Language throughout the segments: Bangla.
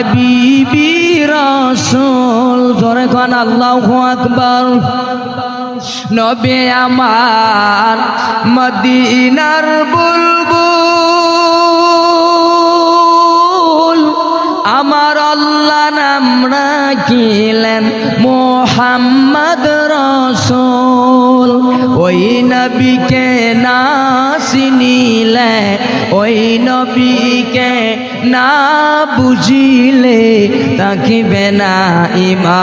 হাবিবি রসুল ধরে খান আল্লাহ আকবর। নবে আমার মদিনার বুলবুল, আমার আল্লাহ নাম রাখিলেন মোহাম্মদ রসুল। ওই নবীকে না চিনিলে ওই নবীকে না বুঝিলে তাকিবে না ইমান।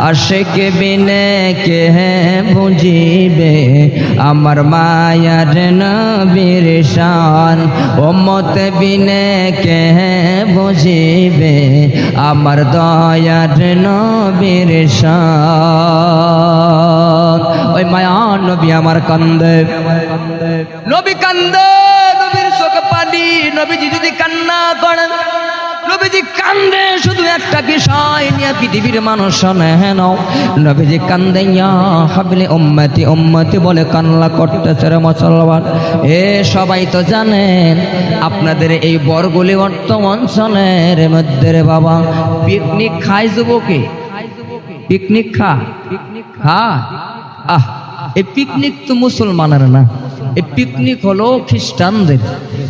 আশেক বিনে কে বুঝিবে, আমার মায়ার নবীর শান। ওমত বিনে কে বুঝিবে, আমার দয়ার নবীর শান। ওই মায়া নবী আমার কান্দে। নবী কান্দে। চোখে নবীজি যদি কান্না করেন, নবীজি কান্দে, শুধু একটা বিষয় নিয়ে পৃথিবীর মানুষ শোনে হেন নবীজি কান্দে হাবলি উম্মতি উম্মতি বলে কান্না করতেছে রে মুসলমান। এ, সবাই তো জানেন, আপনাদের এই বরগুলি বর্তমান অঞ্চলের মধ্যে রে বাবা। পিকনিক খাই যুবকে? পিকনিক খা? পিকনিক খা আহ, এই পিকনিক তো মুসলমানের না। এই পিকনিক হলো খ্রিস্টানদের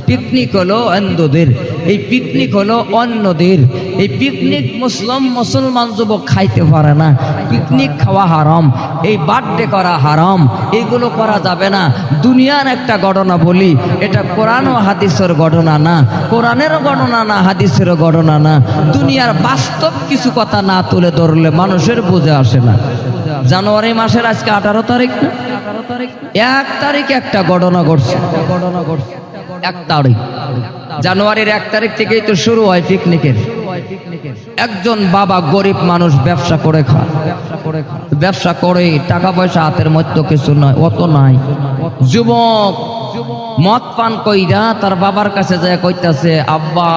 পিকনিক হলো অন্ধদের এই পিকনিক হলো অন্যদের, এই পিকনিক মুসলিম, মুসলমান যুবক খাইতে পারে না পিকনিক খাওয়া হারাম, এই বার্থডে করা হারাম এইগুলো করা যাবে না। দুনিয়ার একটা ঘটনা বলি, এটা কোরআন ও হাদিসের ঘটনা না কোরআনেরও ঘটনা না হাদিসেরও ঘটনা না। দুনিয়ার বাস্তব কিছু কথা না তুলে ধরলে মানুষের বুঝে আসে না। জানুয়ারি মাসের আজকে আঠারো তারিখ এক তারিখ একটা ঘটনা ঘটছে। ঘটনা ঘটছে এক তারিখ। জানুয়ারির এক তারিখ থেকেই তো শুরু হয় পিকনিকের একজন বাবা গরিব মানুষ ব্যবসা করে খায়। ব্যবসা করে টাকা পয়সা হাতের মধ্যে কিছু নয়, অত নাই। যুবক মদ পান কইরা তার বাবার কাছে যায় কইতাছে, আব্বা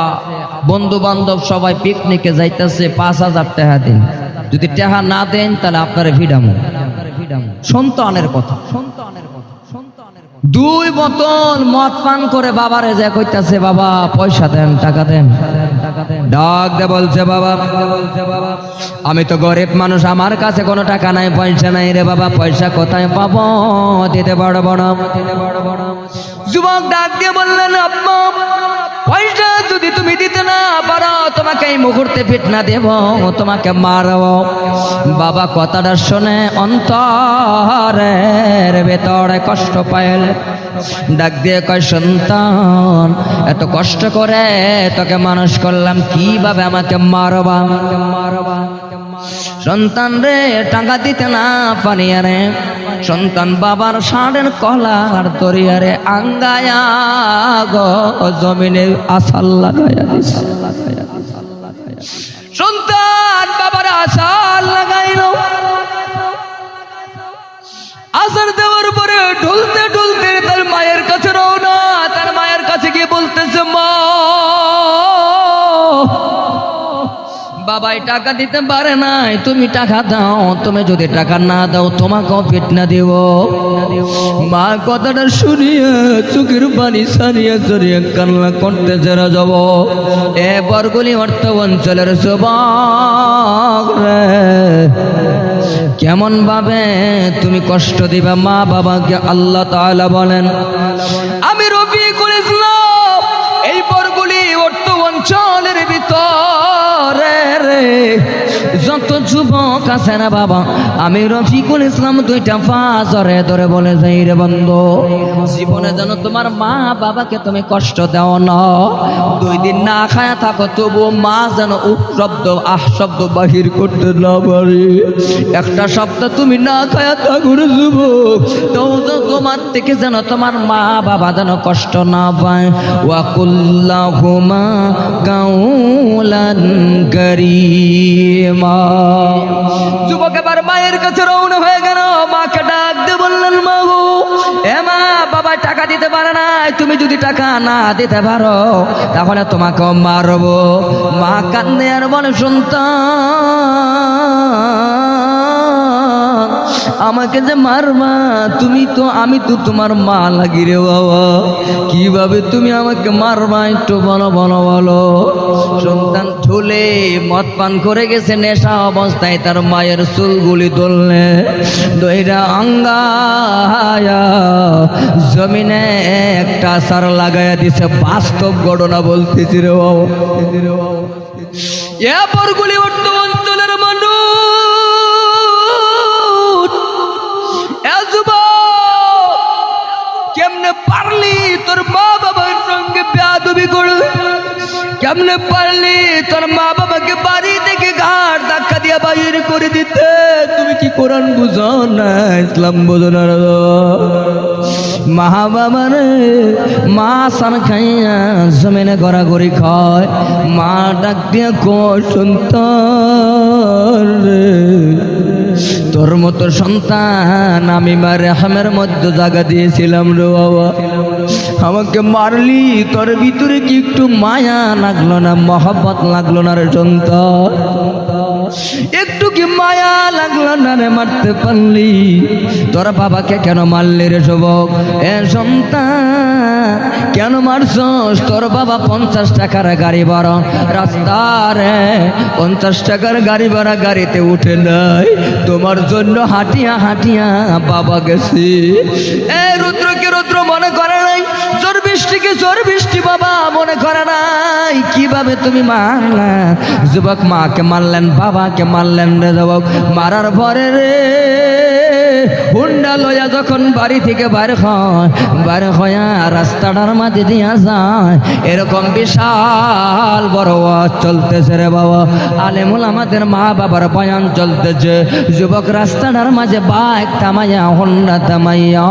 বন্ধু বান্ধব সবাই পিকনিকে যাইতেছে, পাঁচ হাজার টাকা দিন। যদি টাকা না দেন, তাহলে আপনার ভিডামো। সন্তানের কথা। সন্তানের কথা দুই বোতল মদ পান করে বাবারে যা কইতাছে, বাবা, পয়সা দেন, টাকা দেন। ডাক দে বলছে, বাবা, আমি তো গরিব মানুষ, আমার কাছে কোনো টাকা নাই, পয়সা নাই রে বাবা, পয়সা কোথায় পাবো? দিতে বড় বড় দিতে বড় বড় যুবক ডাক দিয়ে বললেন, আব্বা পয়সা যদি তুমি দিতে না পারো, তোমাকে এই মুহূর্তে ফিটনা দেব, তোমাকে মারব। বাবা কথাটা শুনে অন্তরের ভেতরে কষ্ট পাইল ডাক দিয়ে কয়, সন্তান, এত কষ্ট করে তোকে মানুষ করলাম, কীভাবে আমাকে মারবা মারবা? সন্তান রে টাকা দিতে না রে। সন্তান বাবার ষাঁড়ের কলার দরিয়ারে আঙ্গায়া গো, জমিনে আসাল লাগায়া দিস সন্তান বাবার আসাল লাগাইল। আসার দেওয়ার পরে ঢুলতে ঢুলতে তার মায়ের কাছে রওনা বাবাই টাকা দিতে পারে নাই, তুমি টাকা দাও, তুমি যদি টাকা না দাও, তোমাকেও ফিটনা দেব। মা কথাটা শুনিয়ে চোখের পানি সারিয়ে সারিয়ে কান্না করতে যারা যাব। এ বরগুলি অর্থ অঞ্চলের কেমন ভাবে তুমি কষ্ট দিবা মা বাবাকে আল্লাহ তাআলা বলেন, আমি রফিকুল যুবক আছে না বাবা? আমি রফিকুল ইসলাম দুইটা পা জরে ধরে বলে, যাই রে বন্ধু, জীবনে যেন তোমার মা বাবাকে তুমি কষ্ট দাও না। দুই দিন না খায়া থাকো তবু মা যেন উপ শব্দ আহ শব্দ বাহির করতে না পারে। একটা শব্দ তুমি না খায়া থাকো রে যুবক তোমার থেকে যেন তোমার মা বাবা যেন কষ্ট না পায়। ওয়াকুল্লাহুমা কাউলান করিমা। যুবক, এবার মায়ের কাছে রওনা হয়ে গেল। মাকে ডাক দিয়ে বললেন, মা গো, এ মা, বাবা টাকা দিতে পারে না, তুমি যদি টাকা না দিতে পারো, তাহলে তোমাকে মারবো। মা কান্দে আর বলে, সন্তান আমাকে যে মারবা, তুমি তো, আমি তো তোমার মা লাগি রে বাবা। কীভাবে তুমি আমাকে মারবা, একটু বলো বলো বলো। সন্তান ঠুলে মদ পান করে গেছে, নেশা অবস্থায় তার মায়ের চুলগুলি তুললে দইরা আঙ্গায়া, জমিনে একটা সার লাগাইয়া দিছে, বাস্তব ঘটনা বলতেছি রে বাবা। এ উঠতো কেমনে পারলি তোর মা বাবাকে বাড়ি থেকে ঘাট ধাক্কা দিয়ে বাইর করে দিতে। তুমি কি কোরআন বুঝো না ইসলাম বুঝো না? মা বাবা রে, মা সান খাইয়া জমিনে গড়াগড়ি খায়। মা ডাক দিয়ে কয় সন্তান রে, তোর মতো সন্তান আমি মার হামের মধ্যে জায়গা দিয়েছিলাম রে বাবা। আমাকে মারলি তোর ভিতরে কি একটু মায়া লাগল না মহব্বত লাগল না রে সন্তান মায়া লাগল না রে মারতে পারলি? তোর বাবাকে কেন মারলি রে যুবক? এ সন্তান, কেন মারছস? তোর বাবা পঞ্চাশ টাকার গাড়ি ভাড়া। রাস্তারে পঞ্চাশ টাকার গাড়ি ভাড়া গাড়িতে উঠে নাই। তোমার জন্য হাঁটিয়া হাঁটিয়া বাবা গেছি। এ রুদ্রকে রুদ্র মনে করে নাই? জোর বৃষ্টিকে জোর বৃষ্টি বাবা মনে করে নাই। কীভাবে তুমি মারলা? যুবক মাকে মারলেন, বাবাকে মারলেন রে যুবক মারার পরে রে। হুন্ডা লয়া যখন বাড়ি থেকে বাইর হয় বাইর হইয়া রাস্তাটার মাঝে দিয়া যায়, এরকম বিশাল বড় চলতেছে রে বাবা। আলেমুল আমাদের মা বাবার বয়ান চলতেছে, যুবক রাস্তাটার মাঝে বাইক থামাইয়া, হুন্ডা থামাইয়া,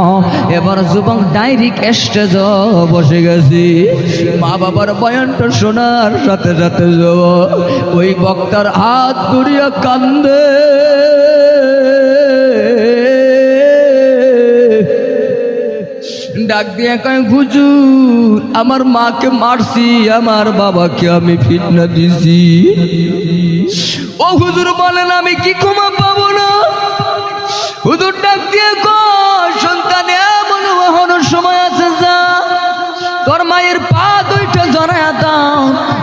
এবার যুবক ডাইরেক্ট স্টেজ বসে গেছি। মা বাবার বয়ানটা শোনার সাথে সাথে যুবক, ওই বক্তার হাত ধরিয়া কান্দে। ডাক দিয়ে কয়, হুজুর, আমার মাকে মারছি, আমার বাবাকে আমি ফিটনা দিছি। ও হুজুর বলেন, আমি কি ক্ষমা পাবো না? হুজুর ডাক দিয়ে কয়, সন্তান, এমন সময় আছে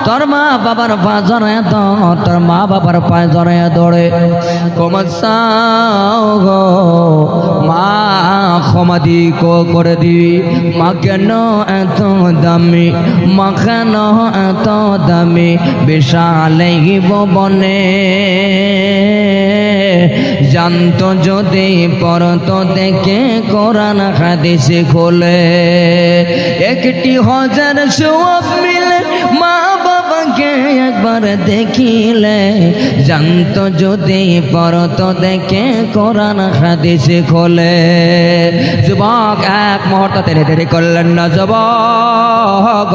তোর মা বাবার পা জড়ায় দাও তোর মা বাবার জড়ায় দৌড়ে। ক্ষমা চাও গো, মা, ক্ষমা দি কো করে দি মা কেন এত দামি, মা কেন এত দামি? বিশালে বনে জানতো যদি পরত দেখে কোরআন হাদিসে খোলে। একটি হাজার মা বাবাকে একবার দেখিলে। জানতো যদি পরত দেখে কোরআন হাদিসে খোলে। যুবক, এক মুহূর্ত তেরে তেরে করলেন না যুবক।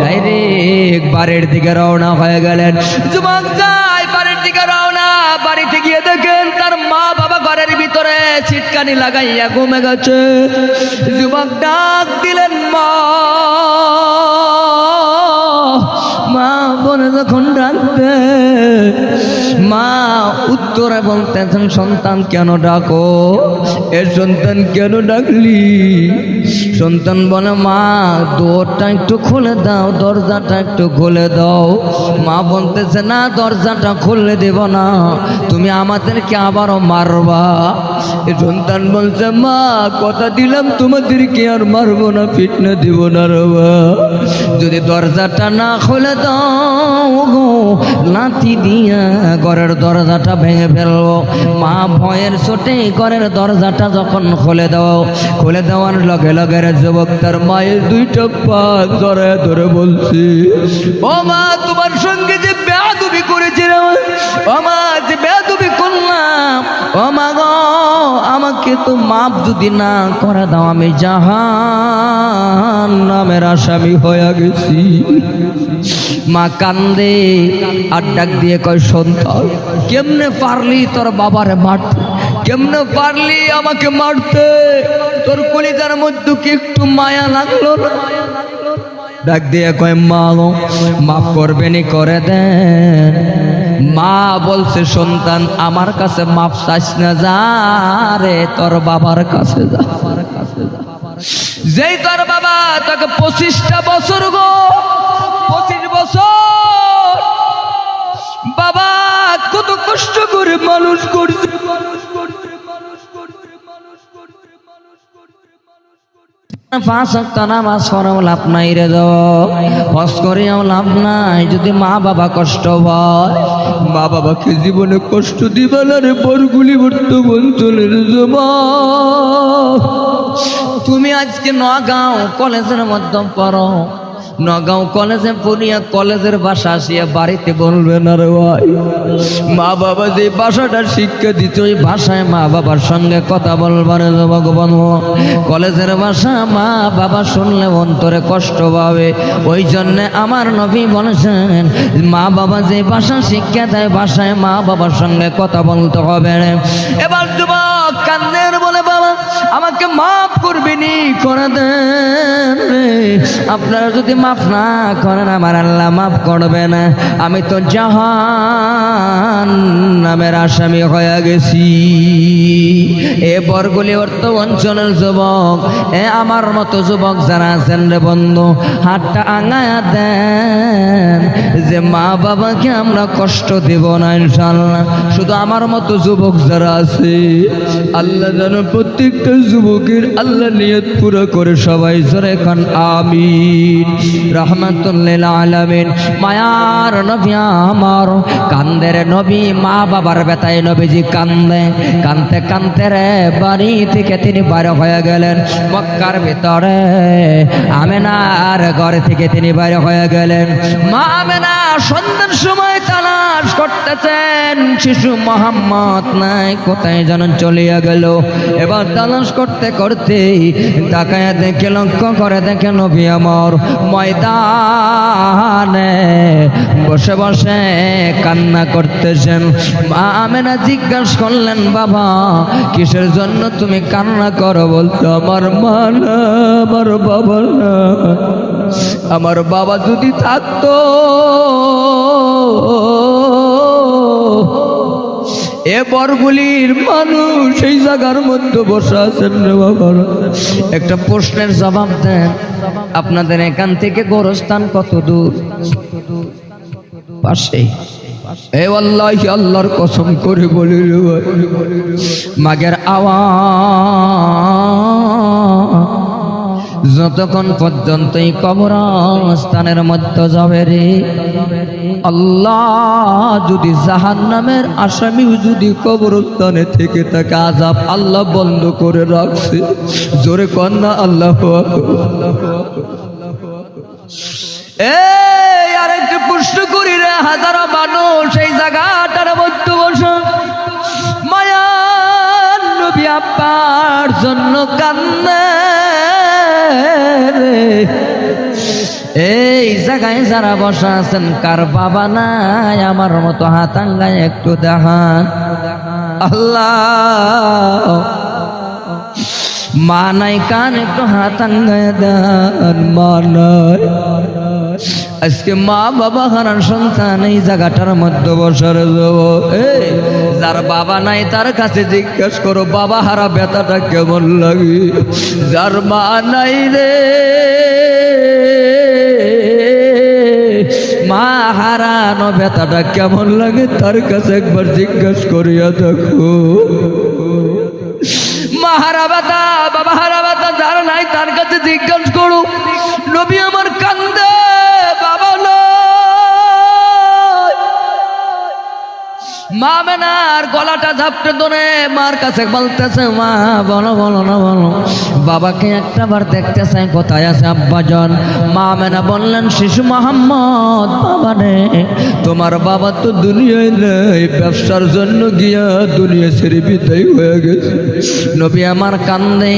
ডাইরেক্ট বাড়ির দিকে রওনা হয়ে গেলেন। যুবক যাই বাড়ির দিকে রওনা। বাড়িতে গিয়ে দেখেন তার মা বাবা ঘরের ভিতরে ছিটকানি লাগাইয়া ঘুমে গেছে। যুবক ডাক দিলেন, মা যখন ডাকবে? মা উত্তর এবং বলতেছেন সন্তান কেন ডাকো? এ সন্তান কেন ডাকলি? সন্তান বলে, মা দোরটা একটু খুলে দাও, দরজাটা একটু খুলে দাও। মা বলতেছে, না, দরজাটা খুললে দেব না, তুমি আমাদেরকে আবারও মারবা। সন্তান বলছে, মা, কথা দিলাম তোমাদেরকে আর মারবো না ফিটনা দিব না রবা যদি দরজাটা না খুলে দাও গো, লাথি দিয়া ঘরের দরজাটা ভেঙে ফেলব। মা ভয়ের চোটে ঘরের দরজাটা যখন খুলে দাও, খুলে দেওয়ার লগে লগে রে যুবক তার মায়ের দুইটা পা ধরে ধরে বলছি, ও মা, তোমার সঙ্গে যে বেয়াদুবি করেছে রে ও মা, যে বেয়াদুবি করলাম, ও মা গো, আমাকে তো মাপ যদি না করে দাও, আমি জাহান নামের আসামি হয়ে গেছি। মা কান্দে আর ডাক দিয়ে কয়, সন্তান, কেমনে পারলি তোর বাবারে মারতে কেমনে পারলি আমাকে মারতে? তোর কলিজার মধ্যে কি একটু মায়া লাগল না? ডাক দিয়ে কয়, মা মাফ করবেনি করে দেন। মা বলছে, সন্তান, আমার কাছে মাপ চাইস না, যা রে, তোর বাবার কাছে যা। যেই তোর বাবা তাকে পঁচিশটা বছর গো, পঁচিশ বছর, বাবা কত কষ্ট করে মানুষ করছে। পাঁচ একটা নামাজ পড়াও লাভ নাই রে হস করেও লাভ নাই যদি মা বাবা কষ্ট পায়। মা বাবাকে জীবনে কষ্ট দিবে বরগুলি বর্তমান চলের জমা। তুমি আজকে নগাঁও কলেজের মধ্যম পড়ো। নগাঁও কলেজে পড়িয়া কলেজের বাসা আসিয়া বাড়িতে বলবে, না রে ভাই, মা বাবা যে ভাষাটা শিক্ষা দিত ওই ভাষায় মা বাবার সঙ্গে কথা বলবার ভগবান। কলেজের ভাষা মা বাবা শুনলে অন্তরে কষ্ট পাবে। ওই জন্যে আমার নবী বলেছেন, মা বাবা যে ভাষা শিক্ষা দেয় ভাষায় মা বাবার সঙ্গে কথা বলতে হবে এবার যুবক কান্দের বলে, বাবা, আমাকে মাফ করবিনি করে দেন। আপনারা যদি মাফ না করেন, আমার আল্লাহ মাফ করবে না আমি তো জাহান নামের আসামি হয়ে গেছি। এ বরগুলি অর্থ অঞ্চলের যুবক। এ আমার মতো যুবক যারা আছেন রে বন্ধু, হাতটা আঙায়া দেন যে মা বাবাকে আমরা কষ্ট দেব না ইনশাল্লাহ শুধু আমার মতো যুবক যারা আছে, আল্লাহ যেন প্রত্যেকটা যুবকের আল্লাহ নিয়ত পুরো করে সবাই জোরে খান আমিন রহমতুল্লিল আলামিন। মায়ার নবী আমার, কান্দের নবী, মা বাবার বেতায় নবীজি কান্দে। কানতে কানতে রে, বাড়ি থেকে তিনি বার হয়ে গেলেন। মক্কার ভিতরে আমেনার ঘর থেকে তিনি বাইরে হয়ে গেলেন। মা আমেনা সন্ধ্যার সময় তালাশ করতেছেন, শিশু মোহাম্মদ নাই, কোথায় যেন চলিয়া গেল? এবার তালাশ করতে করতে তাকায় দেখে, লক্ষ্য করে দেখে নবী আমার ময়দানে বসে বসে কান্না করতেছেন। মা আমেনা জিজ্ঞাসা করলেন, বাবা, কিসের জন্য তুমি কান্না করো? বলতো, আমার মা না, আমার বাবা না। আমার বাবা যদি থাকতো এ বরগুলির মানুষ এই জায়গার মধ্যে বসে আছেন একটা প্রশ্নের জবাব দেন, আপনাদের এখান থেকে গোরস্থান কত দূর? পাশে এ আল্লাহ, আল্লাহর কসম করে বলি মাগের আওয়াজ, যতক্ষণ পর্যন্ত এই কবরস্থানের মধ্যে যাবে রে আল্লাহ যদি জাহান নামের আসামিও যদি কবরস্থানে থেকে তাকে আজাব আল্লাহ বন্ধ করে রাখছে। জোরে কন্যা আল্লাহ এই আর একটু প্রশ্ন করি রে, হাজারো মানুষ এই জায়গাটার মধ্যে বসে। মায়ার নবী আব্বার জন্য কান্দে। এই জায়গায় যারা বসা আছেন, কার বাবা নাই? আমার মতো হাতাঙ্গায় একটু দেখান। আল্লাহ। মা নাই, কান একটু হাতাঙ্গায় দেন, মা আজকে মা বাবা হারার সন্তান এই জায়গাটার মধ্যে বসার এই, যার বাবা নাই, তার কাছে জিজ্ঞেস করো, বাবা, হারা ব্যথাটা কেমন লাগে? যার মা নাই রে। মা হারানো ব্যথাটা কেমন লাগে তার কাছে একবার জিজ্ঞেস করিয়া দেখো। বাতা বাবা হারা বাতা যার নাই তার কাছে জিজ্ঞেস করো। নবী আমার কান্দে। মা মেনার গলাটা ঝাপটে ধরে মার কাছে বলতেছে, মা, বলো বলো না, বলো। বাবাকে একটা বার দেখতে চাই, কোথায় আছে আব্বাজন? মা মেনা বললেন, শিশু মোহাম্মদ বাবা রে, তোমার বাবা তো দুনিয়ায় নেই, ব্যবসার জন্য গিয়া দুনিয়া ছেড়ে বিদায় হয়ে গেছে। নবী আমার কান্দে,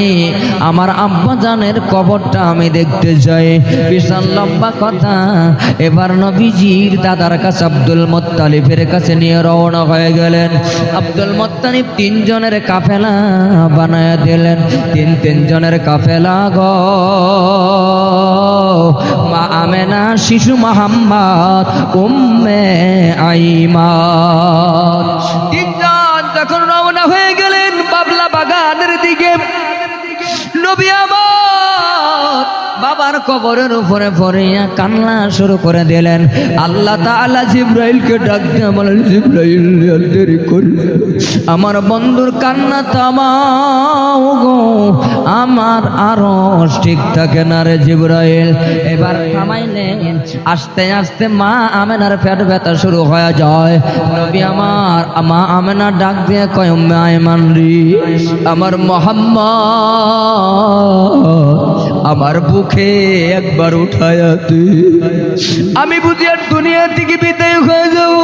আমার আব্বা জানের কবরটা আমি দেখতে যাই বিশাল লম্বা কথা। এবার নবীজির দাদার কাছে আব্দুল মোত্তালিফের কাছে নিয়ে রওনা হয়ে গেলেন। আব্দুল মোত্তানিব তিনজনের কাফেলা বানায় দিলেন। তিন তিনজনের কাফেলা গো। মা আমেনা, শিশু মোহাম্মদ, উম্মে আইমান তিনজন যখন রওনা হয়ে গেলেন বাবলা বাগানের দিকে, নবী আমার বাবার কবরের উপরে পড়িয়া কান্না শুরু করে দিলেন। আল্লাহ তাআলা জিব্রাইলকে ডাক দিয়ে জিব্রাইল দেরি করি আমার বন্ধুর কান্না থামাও গো। আমার আরও ঠিক থাকে না রে জিব্রাইল। এবার থামাইলেন। আস্তে আস্তে মা আমেনার পেট ব্যথা শুরু হয়ে যায়। নবী আমার, মা আমেনা ডাক দিয়ে কয়, উম্মে আয়মান রে, আমার মোহাম্মদ আমার বুকে একবার উঠায়াতে আমি বুঝি আর দুনিয়া থেকে বিদায় হয়ে যাব।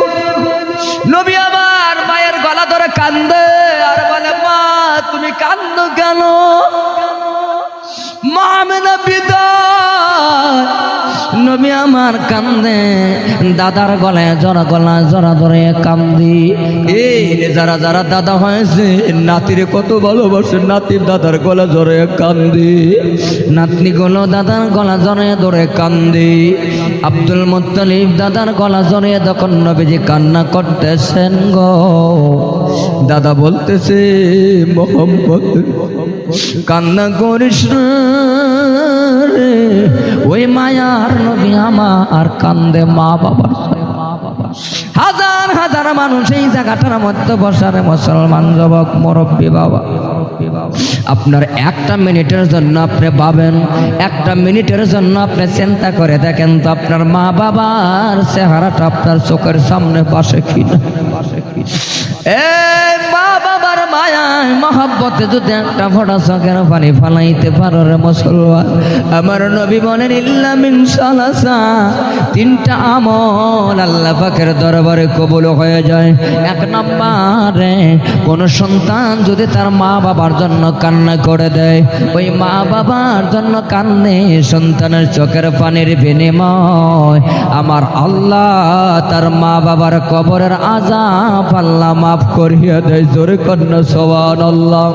নবী আমার মায়ের গলা ধরে কান্দে, আর বলে, মা, তুমি কান্দ কেন? মা, আমি না বিদায়। নবী আমার কান্দে, দাদার গলায় জরা গলা জরা ধরে কান্দি। এই যারা যারা দাদা হয়েছে, নাতিরে কত ভালোবাসে, নাতির দাদার গলা জরে কান্দি। নাতনি গুলো দাদার গলা জরে ধরে কান্দি। আব্দুল মুত্তালিব দাদার গলা জরে তখন নবীজি কান্না করতেছেন গো। দাদা বলতেছে, মোহাম্মদ, কান্না করিস না। ওই মায়ার নবী আমার কান্দে মা বাবা হাজার হাজার মানুষ এই জায়গাটার মধ্যে বসারে, মুসলমান যুবক, মুরব্বী বাবা। আপনার একটা মিনিটের জন্য আপনি পাবেন, একটা মিনিটের জন্য আপনি চিন্তা করে দেখেন তো আপনার মা বাবার চেহারাটা আপনার চোখের সামনে পাশে পাশে কিনা। মা বাবার মায়ায় মহাব্বতে যদি একটা ফোটা চোখের পানি ফালাইতে পারো রে মুসলমান। আমার নবী বলেন ইল্লামিন সালাসা। তিনটা আমল আল্লাহ পাকের দরবারে কবুল হয়ে যায়। এক নম্বরে, কোন সন্তান যদি তার মা বাবার জন্য কান্না করে দেয়, ওই মা বাবার জন্য কান্নে সন্তানের চোখের পানির বিনিময়। আমার আল্লাহ তার মা বাবার কবরের আজাব আল্লাহ মাফ করিয়া দেয়, জোরে কন্যা সবান আল্লাহ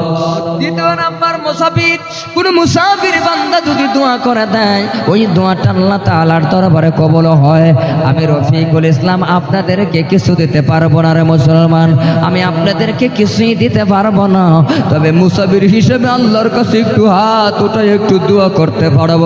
দ্বিতীয় নাম্বার মুসাফির। কোন মুসাফির বান্দা যদি দোয়া করে দেয়, ওই দোয়াটা আল্লাহ তাআলার দরবারে কবল হয়। আমি রফিকুল ইসলাম, আপনাদেরকে কিছু দিতে পারব না রে মুসলমান। আমি আপনাদেরকে কিছুই দিতে পারব না। তবে মুসাফির হিসেবে আল্লাহর কাছে একটু হাত উঠাই একটু দোয়া করতে পারব।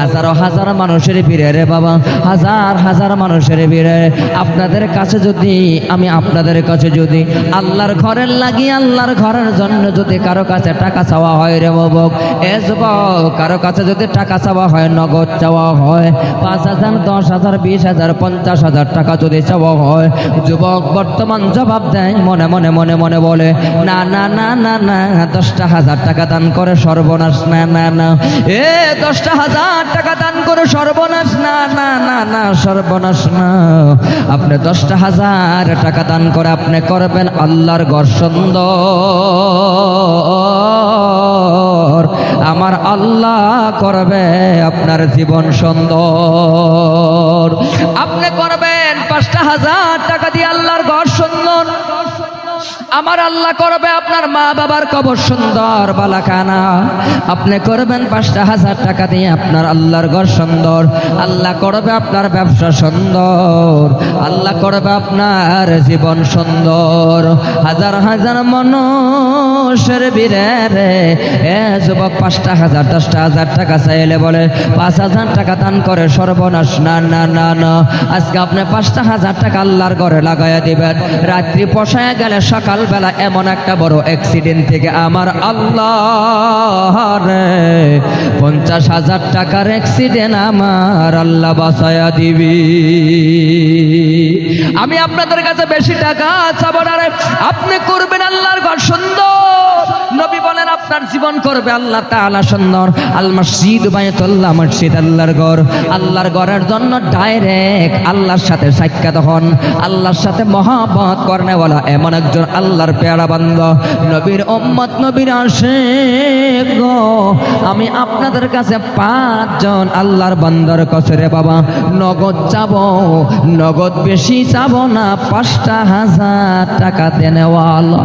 হাজারো হাজার মানুষের ভিড়ে রে বাবা। হাজার হাজার মানুষের ভিড়ে। আপনাদের কাছে যদি, আমি আপনাদের কাছে যদি আল্লাহর ঘরের লাগি, আল্লাহর ঘরের জন্য যদি কারও কাছে টাকা চাওয়া হয় রে বাবক, এ যুবক, কারও কাছে যদি টাকা চাওয়া হয়, নগদ চাওয়া হয়, পাঁচ হাজার, দশ হাজার, বিশ হাজার, পঞ্চাশ হাজার টাকা যদি চাওয়া হয়, যুবক বর্তমান জবাব দেয়, মনে মনে মনে মনে বলে, না না না না না, দশটা হাজার টাকা দান করে সর্বনাশ, না না না, এ দশটা হাজার টাকা দান করে সর্বনাশ, না না না না, সর্বনাশ, না, আপনি দশটা হাজার টাকা দান করে আপনি করবেন আল্লাহর ঘর সুন্দর। আমার আল্লাহ করবে আপনার জীবন সুন্দর। আপনি করবেন পাঁচটা হাজার টাকা দিয়ে আল্লাহর ঘর সুন্দর। আমার আল্লাহ করবে আপনার মা বাবার কবর সুন্দর, বালাখানা। আপনি করবেন পাঁচটা হাজার টাকা দিয়ে আপনার আল্লাহর ঘর সুন্দর। আল্লাহ করবে আপনার ব্যবসা সুন্দর। আল্লাহ করবে আপনার জীবন সুন্দর। হাজার হাজার মানুষের বীরে এ যুবক পাঁচটা হাজার, দশটা হাজার টাকা চাইলে বলে, পাঁচ হাজার টাকা দান করে সর্বনাশ। না না না আজকে আপনি পাঁচটা হাজার টাকা আল্লাহর ঘরে লাগাইয়া দিবেন। রাত্রি পোষায় গেলে সকালবেলা এমন একটা বড় অ্যাক্সিডেন্ট থেকে আমার আল্লাহ পঞ্চাশ হাজার টাকার অ্যাক্সিডেন্ট আমার আল্লাহ বাসায়া দিবি। আমি আপনাদের কাছে বেশি টাকা না আপনি করবেন আল্লাহর ঘর সুন্দর। আপনার জীবন করবে আল্লাহ তাআলা সুন্দর। আল মসজিদ বায়তুল্লাহ মসজিদ, আল্লাহর ঘর। আল্লাহর ঘরের জন্য ডাইরেক্ট আল্লাহর সাথে সাক্ষাৎ হন। আল্লাহর সাথে মহাবত করনেওয়ালা এমন একজন আল্লাহর পেয়ারা বান্দ। নবীর উম্মত, নবীর গো। আমি আপনাদের কাছে পাঁচজন আল্লাহর বান্দার কাছে রে বাবা। নগদ যাব, নগদ বেশি যাব না, পাঁচটা হাজার টাকা দেনেওয়ালা